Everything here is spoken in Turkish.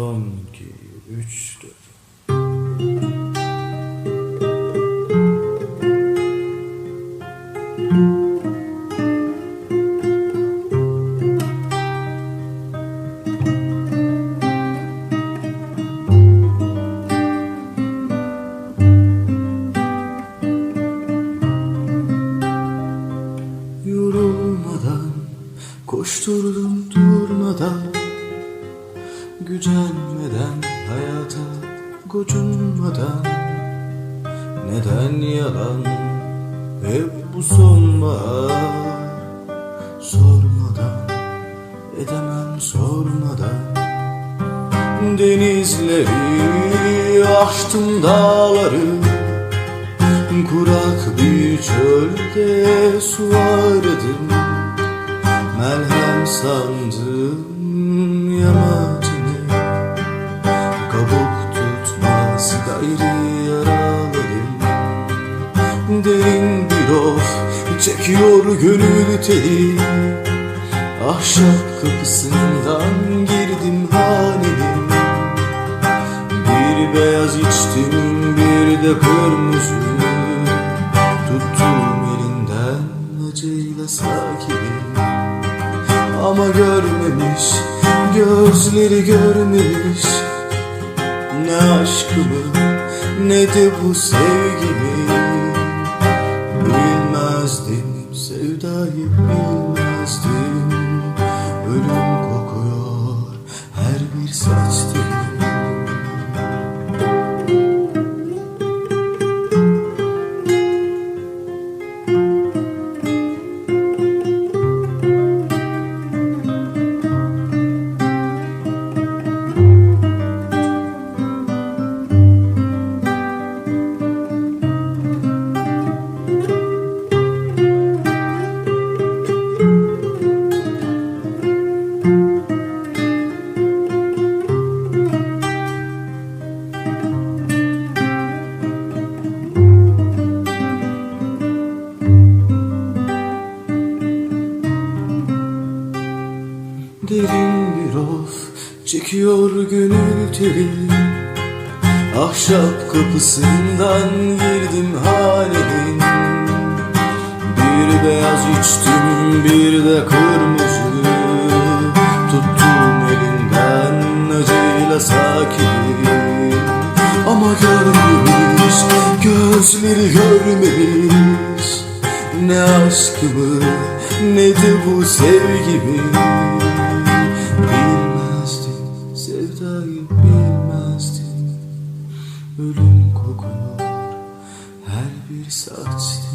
Son iki, üç, dört. Yorulmadan, koşturdum durmadan Gücenmeden, hayata gocunmadan Neden yalan, hep bu sonbahar Sormadan, edemem sormadan. Denizleri aştım dağları Kurak bir çölde su aradım Merhem sandım yamacını Derin bir of çekiyor gönül teli. Ahşap kapısından girdim hanenin bir beyaz içtim bir de kırmızı. Tuttum elinden acıyla sakinim. Ama görmemiş gözleri görmemiş. Ne aşkımı ne de bu sevgimi Bilmezdim sevdayı bilmezdim of çekiyor gönül teli Ahşap kapısından girdim hanenin Bir beyaz içtim bir de kırmızı. Tuttum elinden acıyla sakin Ama görmemiş gözleri görmemiş. Ne aşkımı ne de bu sevgimi saçtı